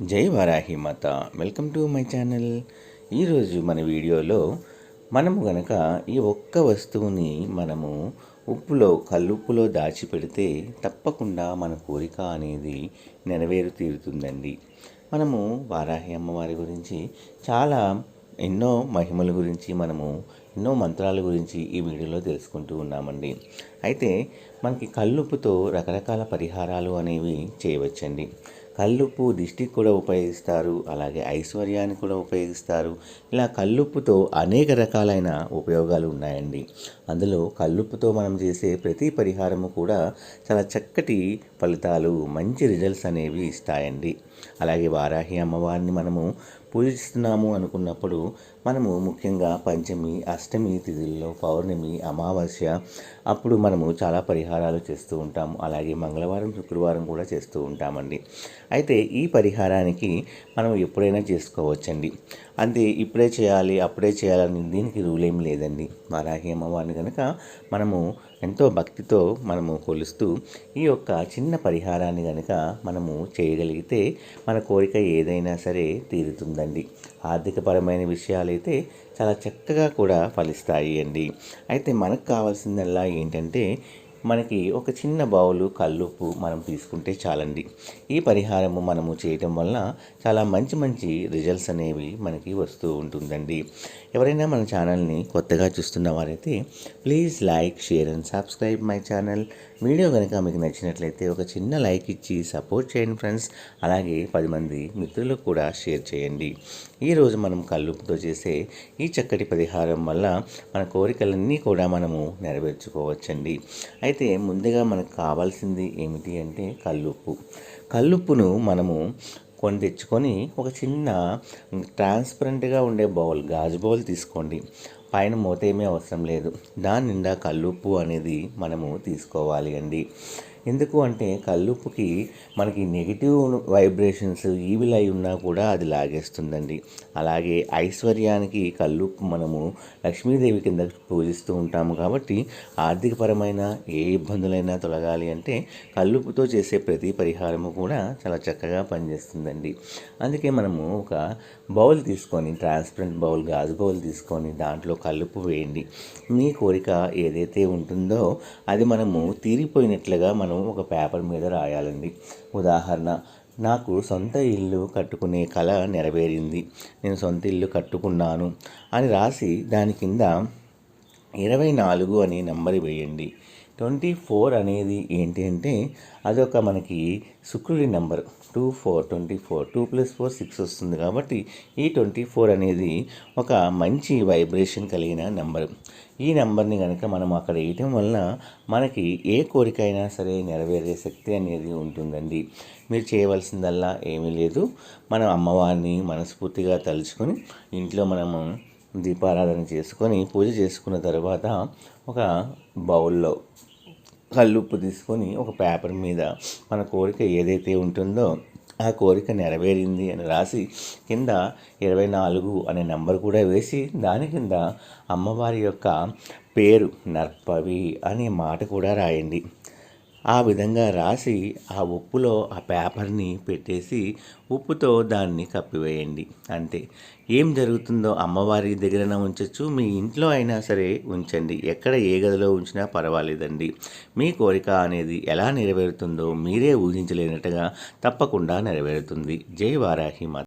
జై వారాహి మాత. Welcome to my channel. ఈరోజు మన వీడియోలో మనము గనక ఈ ఒక్క వస్తువుని మనము ఉప్పులో కల్లుప్పులో దాచిపెడితే తప్పకుండా మన కోరిక అనేది నెరవేరు తీరుతుందండి మనము వారాహి అమ్మవారి గురించి చాలా ఎన్నో మహిమల గురించి మనము ఎన్నో మంత్రాల గురించి ఈ వీడియోలో తెలుసుకుంటూ ఉన్నామండి. అయితే మనకి కల్లుప్పుతో రకరకాల పరిహారాలు అనేవి చేయవచ్చండి. కల్లుప్పు దిష్టికి కూడా ఉపయోగిస్తారు అలాగే ఐశ్వర్యానికి కూడా ఉపయోగిస్తారు. ఇలా కల్లుప్పుతో అనేక రకాలైన ఉపయోగాలు ఉన్నాయండి. అందులో కల్లుప్పుతో మనం చేసే ప్రతి పరిహారము కూడా చాలా చక్కటి ఫలితాలు మంచి రిజల్ట్స్ అనేవి ఇస్తాయండి. అలాగే వారాహి అమ్మవారిని మనము పూజిస్తున్నాము అనుకున్నప్పుడు మనము ముఖ్యంగా పంచమి అష్టమి తిథుల్లో పౌర్ణమి అమావాస్య అప్పుడు మనము చాలా పరిహారాలు చేస్తూ ఉంటాము. అలాగే మంగళవారం శుక్రవారం కూడా చేస్తూ ఉంటామండి. అయితే ఈ పరిహారానికి మనం ఎప్పుడైనా చేసుకోవచ్చండి. అంతే ఇప్పుడే చేయాలి అప్పుడే చేయాలని దీనికి రూల్ ఏం లేదండి. వారాహి అమ్మవారిని కనుక మనము ఎంతో భక్తితో మనము కొలుస్తూ ఈ యొక్క చిన్న పరిహారాన్ని కనుక మనము చేయగలిగితే మన కోరిక ఏదైనా సరే తీరుతుందండి. ఆర్థికపరమైన విషయాలైతే చాలా చక్కగా కూడా ఫలిస్తాయి అండి. అయితే మనకు కావాల్సిందల్లా ఏంటంటే మనకి ఒక చిన్న బౌలు కల్లుప్పు మనం తీసుకుంటే చాలండి. ఈ పరిహారము మనము చేయటం వలన చాలా మంచి మంచి రిజల్ట్స్ అనేవి మనకి వస్తూ ఉంటుందండి. ఎవరైనా మన ఛానల్ని కొత్తగా చూస్తున్న వారైతే please like share and subscribe my channel video కనుక మీకు నచ్చినట్లయితే ఒక చిన్న లైక్ ఇచ్చి సపోర్ట్ చేయండి ఫ్రెండ్స్ అలాగే పది మంది మిత్రులకు కూడా షేర్ చేయండి. ఈరోజు మనం కల్లుపుతో చేసే ఈ చక్కటి పరిహారం వల్ల మన కోరికలన్నీ కూడా మనము నెరవేర్చుకోవచ్చండి. అయితే అయితే ముందుగా మనకు కావాల్సింది ఏమిటి అంటే కల్లుప్పు కల్లుప్పును మనము కొని తెచ్చుకొని ఒక చిన్న ట్రాన్స్పరెంట్గా ఉండే బౌల్ గాజు బౌల్ తీసుకోండి. పైన మూత ఏమీ అవసరం లేదు. దాని నిండా కల్లుప్పు అనేది మనము తీసుకోవాలి అండి. ఎందుకు అంటే కల్లుప్పుకి మనకి నెగిటివ్ వైబ్రేషన్స్ ఈవిల్ అయి ఉన్నా కూడా అది లాగేస్తుందండి. అలాగే ఐశ్వర్యానికి కల్లుప్పు మనము లక్ష్మీదేవి కింద పూజిస్తూ ఉంటాము కాబట్టి ఆర్థికపరమైన ఏ ఇబ్బందులైనా తొలగాలి అంటే కల్లుప్పుతో చేసే ప్రతి పరిహారము కూడా చాలా చక్కగా పనిచేస్తుందండి. అందుకే మనము ఒక బౌల్ తీసుకొని ట్రాన్స్పరెంట్ బౌల్ గాజు బౌల్ తీసుకొని దాంట్లో కల్లుపు వేయండి. మీ కోరిక ఏదైతే ఉంటుందో అది మనము తీరిపోయినట్లుగా మనం ఒక పేపర్ మీద రాయాలండి. ఉదాహరణ నాకు సొంత ఇల్లు కట్టుకునే కళ నెరవేరింది. నేను సొంత ఇల్లు కట్టుకున్నాను అని రాసి దాని కింద ఇరవై నాలుగు అనే నెంబర్ వేయండి. ట్వంటీ ఫోర్ అనేది ఏంటి అంటే అదొక మనకి శుక్రుడి number. Two four twenty four two plus four six వస్తుంది కాబట్టి ఈ ట్వంటీ ఫోర్ అనేది ఒక మంచి వైబ్రేషన్ కలిగిన నెంబర్. ఈ నెంబర్ని కనుక మనం అక్కడ వేయటం వలన మనకి ఏ కోరిక అయినా సరే నెరవేరే శక్తి అనేది ఉంటుందండి. మీరు చేయవలసిందల్లా ఏమీ లేదు. మనం అమ్మవారిని మనస్ఫూర్తిగా తలుచుకొని ఇంట్లో మనము దీపారాధన చేసుకొని పూజ చేసుకున్న తర్వాత ఒక బౌల్లో కల్లుప్పు తీసుకొని ఒక పేపర్ మీద మన కోరిక ఏదైతే ఉంటుందో ఆ కోరిక నెరవేరింది అని రాసి కింద ఇరవై నాలుగు అనే నెంబర్ కూడా వేసి దాని కింద అమ్మవారి యొక్క పేరు నర్పవి అనే మాట కూడా రాయండి. ఆ విధంగా రాసి ఆ ఉప్పులో ఆ పేపర్ని పెట్టేసి ఉప్పుతో దాన్ని కప్పివేయండి. అంతే. ఏం జరుగుతుందో అమ్మవారి దగ్గరన ఉంచవచ్చు మీ ఇంట్లో అయినా సరే ఉంచండి. ఎక్కడ ఏ గదిలో ఉంచినా పర్వాలేదండి. మీ కోరిక అనేది ఎలా నెరవేరుతుందో మీరే ఊహించలేనట్టుగా తప్పకుండా నెరవేరుతుంది. జై వారాహి మాత.